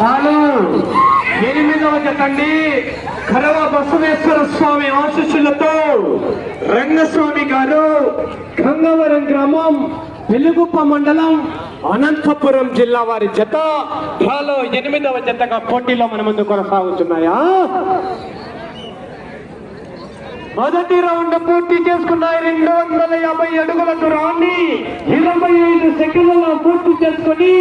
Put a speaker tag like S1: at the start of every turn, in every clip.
S1: నాలు ఎనిమిదవ జతండి. కరవ బసవేశ్వర స్వామి ఆశీస్సులతో రంగస్వామి గారు గంగవరం గ్రామం వెలుగుప్ప మండలం అనంతపురం జిల్లా వారి జత. డ్రాలో ఎనిమిదవ జతగా పోటీలో మన ముందు కొనసాగుతున్నాయా? మొదటి రౌండ్ పూర్తి చేసుకున్నాయి. రెండు వందల యాభై అడుగుల దూరాన్ని ఇరవై ఐదు సెకండ్లలో పూర్తి చేసుకుని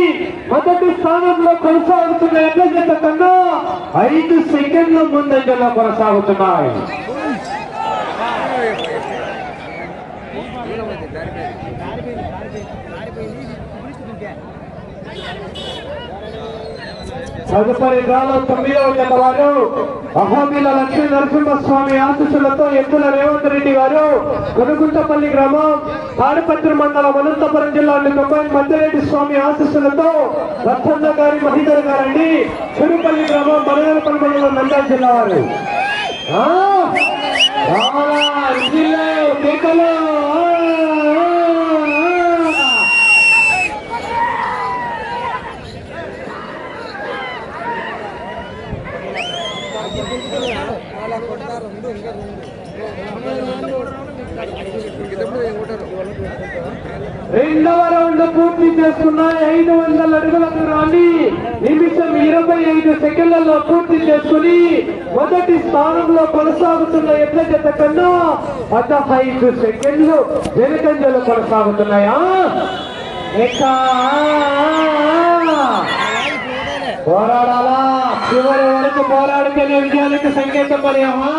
S1: మొదటి స్థానంలో కొనసాగుతున్న ఎడ్ల జత కన్నా ఐదు సెకండ్ల ముందంజలో కొనసాగుతున్నాయి. తదుపరి గాలో తొమ్మిదవ జత వారు అహోబిల లక్ష్మీ నరసింహస్వామి ఆశీస్సులతో ఎత్తుల రేవంత్ రెడ్డి గారు కొనుగుంటపల్లి గ్రామం తాడిపత్రి మండలం అనంతపురం జిల్లాలోని తొంభై మధ్యరెడ్డి స్వామి ఆశీస్సులతో రత్నంద గారి మహిధర్ గారండి. చెరుపల్లి గ్రామం బలగలపల్లి మండలం నంద్యాల జిల్లా వారు. రావాలా, ఇదిలే, కేకలు, ఆ, ఆ, ఆ. రెండవ రౌండ్ పూర్తి చేసుకున్నాయి ఐదు వందల అడుగుల దూరాన్ని నిమిషం ఇరవై ఐదు సెకండ్లలో పూర్తి చేసుకుని మొదటి స్థానంలో కొనసాగుతున్న ఎట్ల జత కన్నా పదహైదు సెకండ్లు వెనుకంజలు కొనసాగుతున్నాయా. పోరాడాలా? చివరి వరకు పోరాడితేనే విజయాలకు సంకేతం మరి అమ్మా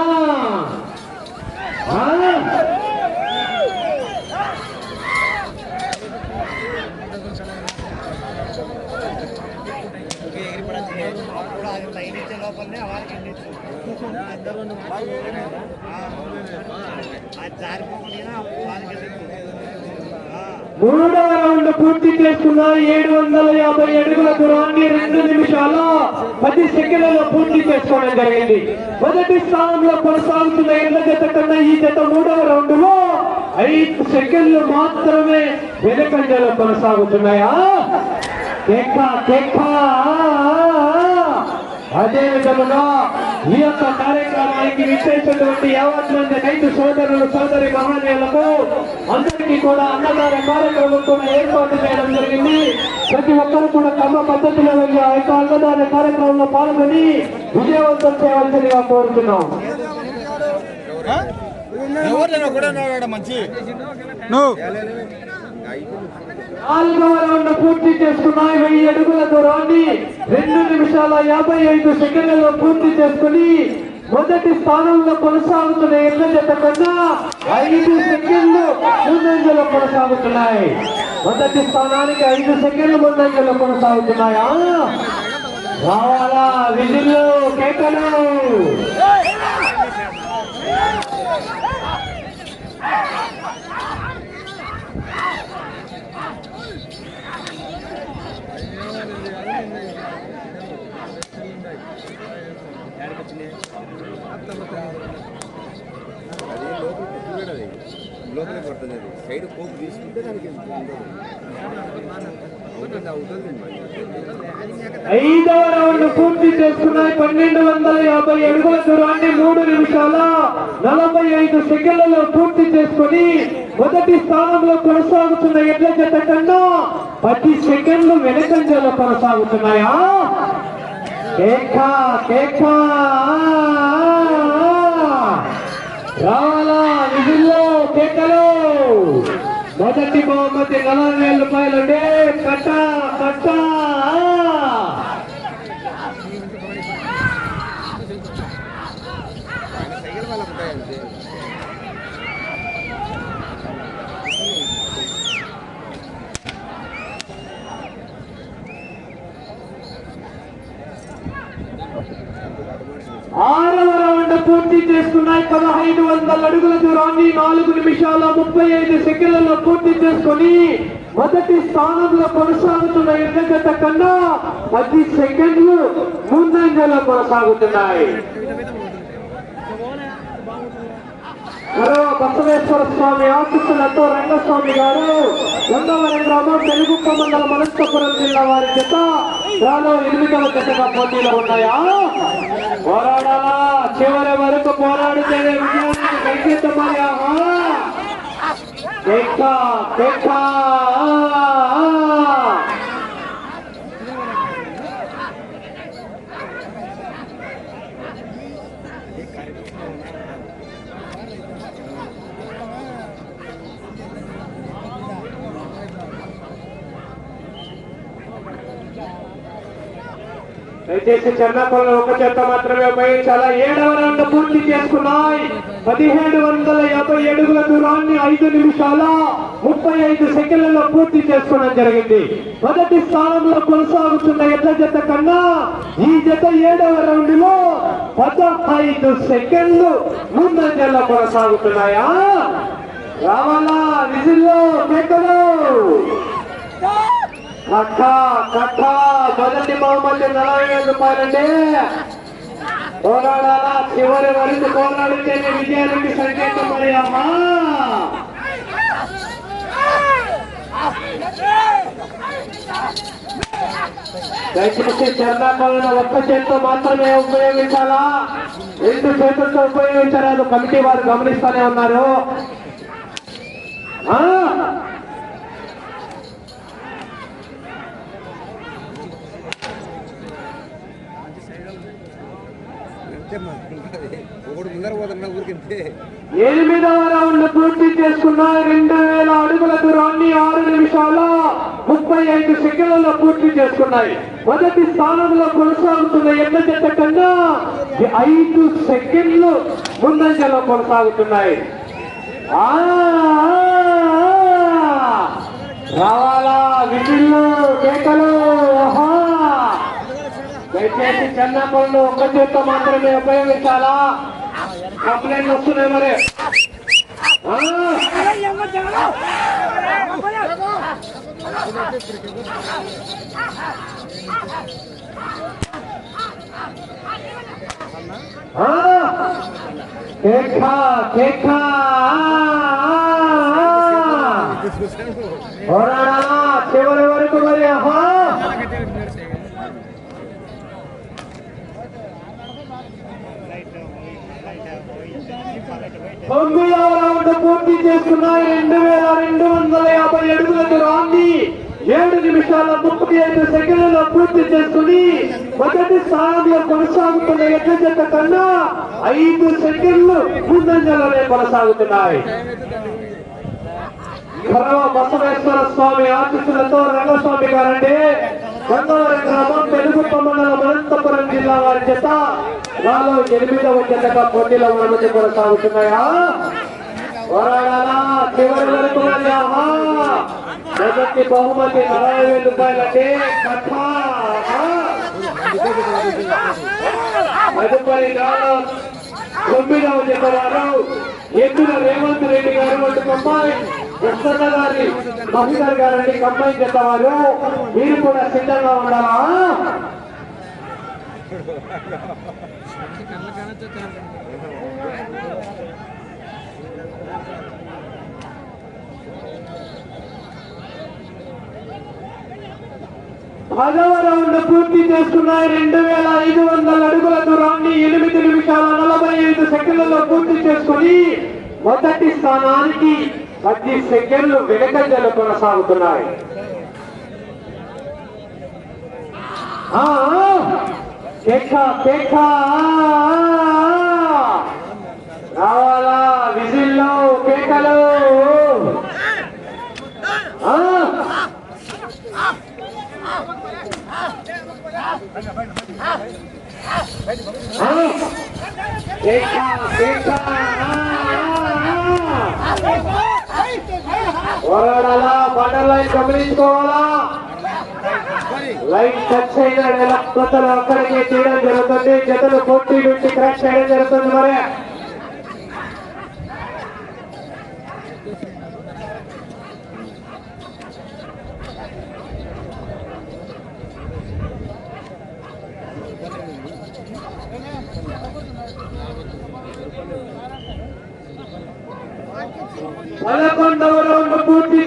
S1: మూడవ రౌండ్ పూర్తి చేసుకున్న ఏడు వందల యాభై అడుగుల దూరాన్ని రెండు నిమిషాల పది సెకండ్లలో పూర్తి చేసుకోవడం జరిగింది. మొదటి స్థానంలో కొనసాగుతున్న ఎడ్ల జత కన్నా ఈ జత మూడవ రౌండ్లో ఐదు సెకండ్లు మాత్రమే వెనుకంజలో కొనసాగుతున్నాయా? కేక కేక. అదే విధముగా ఈ యొక్క కార్యక్రమానికి విచ్చేసినటువంటి యావత్ మంది రైతు సోదరులు సోదరి మహానీయులకు అందరికీ కూడా అన్నదాన కార్యక్రమం కూడా ఏర్పాటు చేయడం జరిగింది. ప్రతి ఒక్కరు కూడా తమ పద్ధతిలో వెళ్ళి ఆ యొక్క అన్నదాన కార్యక్రమంలో పాల్గొని విజయవంతం చేయవలసిందిగా కోరుతున్నాం.
S2: ఎవరైనా కూడా మంచి.
S1: నాలుగవ రౌండ్ పూర్తి చేసుకున్నాయి వెయ్యి అడుగుల దూరాన్ని రెండు నిమిషాల యాభై ఐదు సెకండ్లలో పూర్తి చేసుకుని మొదటి స్థానంలో కొనసాగుతున్న ఎల్ల జత కన్నా ఐదు సెకండ్లు ముందంజలో కొనసాగుతున్నాయి. మొదటి స్థానానికి ఐదు సెకండ్లు ముందంజలో కొనసాగుతున్నాయా? రావాలా విధులు కేకలు.
S2: అవుతుంది అది సైడ్ కోక్ తీసుకుంటే దానికి అవుతుంది అవుతుంది
S1: ఐదవ రౌండ్ పూర్తి చేసుకున్నాయి. పన్నెండు వందల యాభై అడుగుల దూరాన్ని మూడు నిమిషాల నలభై ఐదు సెకండ్లలో పూర్తి చేసుకుని మొదటి స్థానంలో కొనసాగుతున్న ఎడ్ల జత కన్నా పది సెకండ్లు వెనకంజలో కొనసాగుతున్నాయా? కేక కేక విధుల్లో కేకలు మొదటి బహుమతి నలభై వేల రూపాయలండి కట్ట కట్ట పూర్తి చేసుకున్నాయి పదహైదు వందల అడుగుల దూరాన్ని నాలుగు నిమిషాల ముప్పై ఐదు సెకండ్లలో పూర్తి చేసుకొని మొదటి స్థానంలో కొనసాగుతున్న ఎడ్ల కన్నా పది సెకండ్లు ముందంజలో కొనసాగుతున్నాయి. మరో బసవేశ్వర స్వామి ఆశీస్సులతో రంగస్వామి గారు గంగవరం గ్రామం తెలుగుప్ప మండలం అనంతపురం జిల్లా వారి చేత రాలో ఎనిమిదవ జతగా పోటీలో ఉన్నాయా? పోరాడాలా చివరి వరకు పోరాడితే విజయానికి సంకేతమయ్యా కేక దయచేసి దయచేసి పనులు ఒక చెత్త మాత్రమే ఉపయోగించాలా? ఏడవ రౌండ్ పూర్తి చేసుకున్నాయి. పదిహేడు వందల యాభై ఏడుగుల దూరాన్ని ఐదు నిమిషాల ముప్పై ఐదు సెకండ్లలో పూర్తి చేసుకోవడం జరిగింది. మొదటి స్థానంలో కొనసాగుతున్న ఎట్ల జత కన్నా ఈ జత ఏడవ రౌండ్లో పదహైదు సెకండ్లు ముందంజల్లో కొనసాగుతున్నాయా? రావాలా? విజిల్లో కేకలు! కట్ట కట్ట మొదటి బహుమతి నలభై వేల రూపాయలండి. పోరాడాలా చివరి వరకు పోరాడితే విజయానికి సంకేతం మరి అమ్మా. దయచేసి చందాపాలన ఒక్క చేతితో మాత్రమే ఉపయోగించాలా? రెండు చేతులతో ఉపయోగించరాదు కమిటీ వారు గమనిస్తూనే ఉన్నారు. ఎనిమిదవ రౌండ్ పూర్తి చేసుకున్న రెండు వేల అడుగుల దూరాన్ని ఆరు నిమిషాల ముప్పై ఐదు సెకండ్లలో పూర్తి చేసుకున్నాయి. మొదటి స్థానంలో కొనసాగుతున్న ఎన్న చెత్త కన్నా ఐదు సెకండ్లు ముందంజలో కొనసాగుతున్నాయి. రావాలా విజిల్లు కేకలు దయచేసి చెన్నపళ్ళు ఒక్క చేత మాత్రమే ఉపయోగించాలా? కంప్లైంట్ వస్తున్నాయి మరి ఆ, ఆ, కేక కేక
S2: చూసాను
S1: పోరాడాలా చివరి వరకు మరి ఆహా తొమ్మిదవ రౌండ్ పూర్తి చేస్తున్నాయి. రెండు వేల రెండు వందల యాభై అడుగుల దూరాన్ని ఏడు నిమిషాల ముప్పై ఐదు సెకండ్లలో పూర్తి చేసుకుని మొదటి స్థానంలో కొనసాగుతున్న ఎడ్ల జత కన్నా ఐదు సెకండ్లు ముందంజలోనే కొనసాగుతున్నాయి. కరవ బసవేశ్వర స్వామి ఆశీస్సులతో రంగస్వామి గారంటే గంగవరం గ్రామం తెలుగుప్ప మండలం అనంతపురం జిల్లా వారి చేత నాలో ఎనిమిదవ జతగా పోటీలో ఉన్నది కొనసాగుతున్నాయా? పోరాడాలా చివరి వరకు మొదటి బహుమతి నలభై వేల రూపాయలండి కథ తదుపరి నాలో తొమ్మిదవ జత వారు ఎద్దుల రేవంత్ రెడ్డి గారు వంటి కంబాయి గారి మహిళర్ గారండి కంప్లైంట్ జత మీరు కూడా సిద్ధంగా ఉండాలా? పదవ రౌండ్ పూర్తి చేస్తున్నాయి రెండు వేల ఐదు వందల అడుగుల దూరాన్ని ఎనిమిది నిమిషాల నలభై ఐదు సెకండ్లలో పూర్తి చేసుకుని మొదటి స్థానానికి పది సెకండ్లు వెనకంజలు కొనసాగుతున్నాయి. రావాలా విజిల్లో కేకలు ఆ. పోరాడాలా బండర్ లైన్ గమనించుకోవాలా? లైన్ టచ్ అయిన కొత్తలు అక్కడికి తీయడం జరుగుతుంది. జతలు పోటీ నుంచి క్రాష్ చేయడం జరుగుతుంది మరి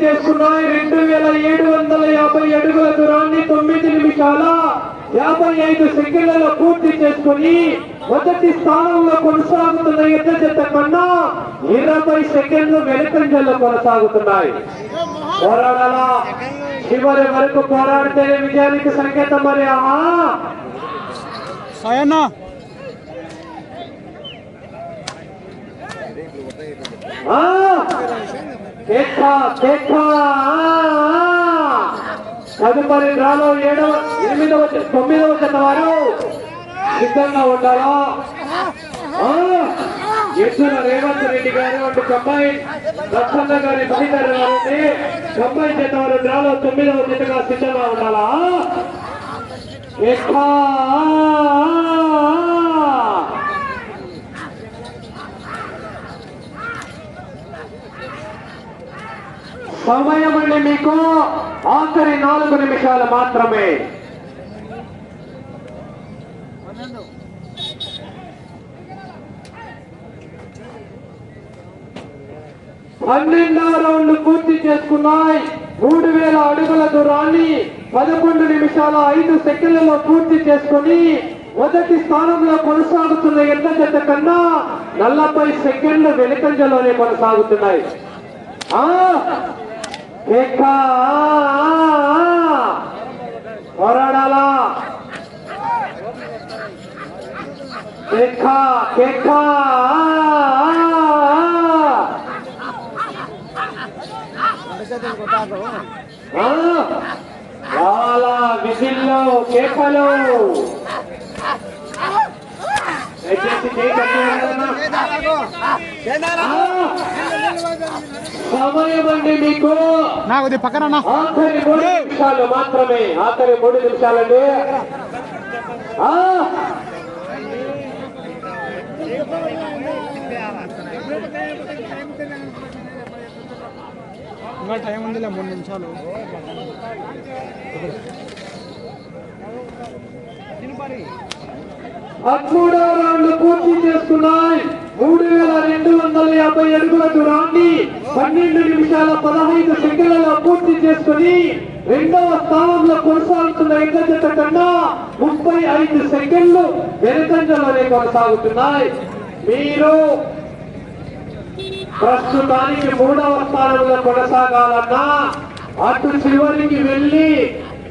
S1: చేసుకున్నాయి రెండు వేల ఏడు వందల యాభై అడుగుల దూరాన్ని తొమ్మిది నిమిషాల యాభై ఐదు సెకండ్లలో పూర్తి చేసుకుని మొదటి స్థానంలో కొనసాగుతున్న ఎద్ద జత కన్నా ఇరవై సెకండ్లు వెనుకంజల్లో కొనసాగుతున్నాయి. పోరాడాలా? చివరి వరకు పోరాడితేనే విజయానికి సంకేతం మరి ఆహా!
S3: సాయన్న!
S1: ఆ! తదుపరి డ్రాలో ఏడవ ఎనిమిదవ తొమ్మిదవ జత వారు సిద్ధంగా ఉండాలా ఆ! రేవంత్ రెడ్డి గారు అటు కంబాయి లక్షణ గారి బహిదర్ గారిని కంబాయి జత వారు డ్రాలో తొమ్మిదవ జతగా సిద్ధంగా ఉండాలా కేక, సమయం అండి మీకు. ఆఖరి నాలుగు నిమిషాలు మాత్రమే. పన్నెండవ రౌండ్ పూర్తి చేసుకున్నాయి. మూడు వేల అడుగుల దూరాన్ని పదకొండు నిమిషాల ఐదు సెకండ్లలో పూర్తి చేసుకుని మొదటి స్థానంలో కొనసాగుతున్న ఎంత జత కన్నా నలభై సెకండ్లు వెనుకంజలోనే కొనసాగుతున్నాయి. ఆ కేక, ఆ, ఆ, ఆ. పోరాడాలా కేక, కేక, ఆ, ఆ, ఆ. ఆ, చాలా విజిల్లో కేకలు దయచేసి కేక తీయాలన్నా. ఆ, సమయం అండి మీకు.
S3: నా కొద్ది పక్కన
S1: ఆఖరి మూడు నిమిషాలు మాత్రమే. ఆఖరి మూడు నిమిషాలండి. ఆ,
S3: ఇంకా టైం ఉందిలే మూడు నిమిషాలు.
S1: పదమూడవ రౌండ్ పూర్తి చేసుకున్నాయి మూడు వేల రెండు వందల యాభై అడుగుల దూరాన్ని పన్నెండు నిమిషాల పదహైదు సెకండ్లలో పూర్తి చేసుకుని రెండవ స్థానంలో కొనసాగుతున్న ఎడ్ల కన్నా ముప్పై ఐదు సెకండ్లు వెనుకంజలోనే కొనసాగుతున్నాయి. మీరు ప్రస్తుతానికి మూడవ స్థానంలో కొనసాగాలన్నా అటు చివరికి వెళ్ళి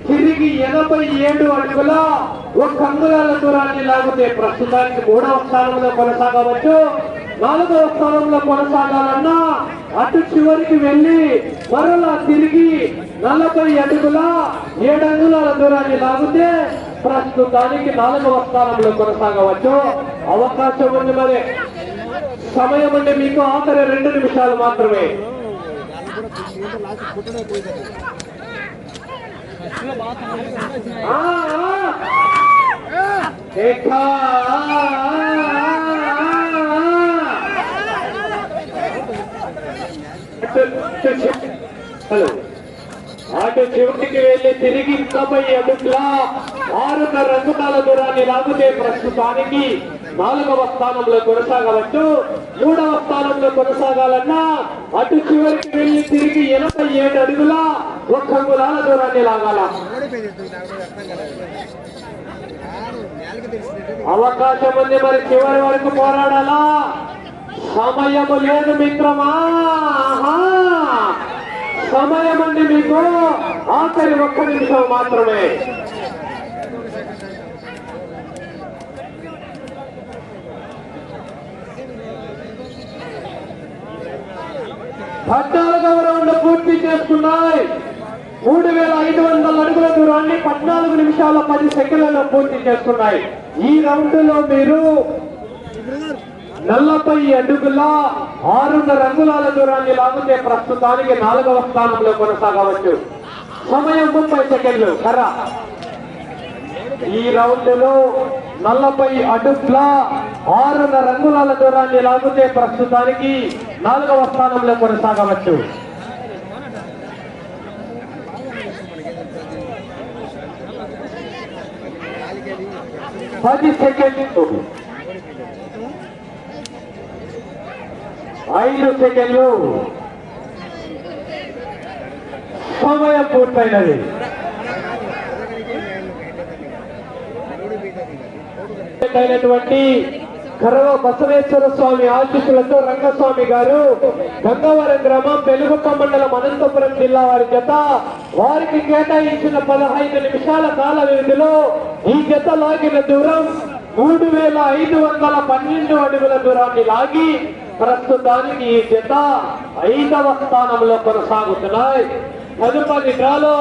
S1: తిరిగి ఎనభై ఏడు అడుగుల ఒక అంగుళాల దూరాన్ని లాగితే ప్రస్తుతానికి మూడవ స్థానంలో కొనసాగవచ్చు. నాలుగవ స్థానంలో కొనసాగాలన్నా అటు చివరికి వెళ్ళి మరలా తిరిగి నలభై అడుగుల ఏడు అంగుళాల దూరాన్ని లాగితే ప్రస్తుతానికి నాలుగవ స్థానంలో కొనసాగవచ్చు. అవకాశం ఉంది మరి. సమయం అంటే మీకు ఆఖరి రెండు నిమిషాలు మాత్రమే. హలో అటు చివరికి వెళ్ళి తిరిగి తొంభై అడుగుల ఆరున్నర రంగుతాల దూరాన్ని లాగితే ప్రస్తుతానికి నాలుగవ స్థానంలో కొనసాగవచ్చు మూడవ స్థానంలో కొనసాగాలన్నా అటు చివరికి వెళ్ళి తిరిగి ఎనభై ఏడు అడుగుల ఒక్క అంగుళాల దూరాన్ని లాగాల? అవకాశం ఉంది మరి చివరి వరకు పోరాడాలా? సమయము లేదు మిత్రమా? సమయం అండి మీకు. ఆఖరి ఒక్క నిమిషం మాత్రమే. పట్టాల గౌరవంలో పూర్తి చేస్తున్నాయి మూడు వేల ఐదు వందల అడుగుల దూరాన్ని పద్నాలుగు నిమిషాల పది సెకండ్లలో పూర్తి చేసుకున్నాయి ఈ రౌండ్లో మీరు నలభై అడుగుల ఆరున్నర అంగుళాల దూరాన్ని లాగితే ప్రస్తుతానికి నాలుగవ స్థానంలో కొనసాగవచ్చు. సమయం ముప్పై సెకండ్లు. కర్ర. ఈ రౌండ్లో నలభై అడుగుల ఆరున్నర రంగులాల దూరాన్ని లాగితే ప్రస్తుతానికి నాలుగవ స్థానంలో కొనసాగవచ్చు. 30 సెకండ్ ఐదు సెకండ్లు. సమయం పూర్తయినది. అయినటువంటి కరవ బసవేశ్వర స్వామి ఆశీస్సులతో రంగస్వామి గారు గంగవరం గ్రామం పెలుగుప్ప మండలం అనంతపురం జిల్లా వారి జత వారికి కేటాయించిన పదహైదు నిమిషాల కాల వ్యవధిలో ఈ జత లాగిన దూరం మూడు వేల ఐదు వందల పన్నెండు అడుగుల దూరాన్ని లాగి ప్రస్తుతానికి ఈ జత ఐదవ స్థానంలో కొనసాగుతున్నాయి. తదుపరి డ్రాలో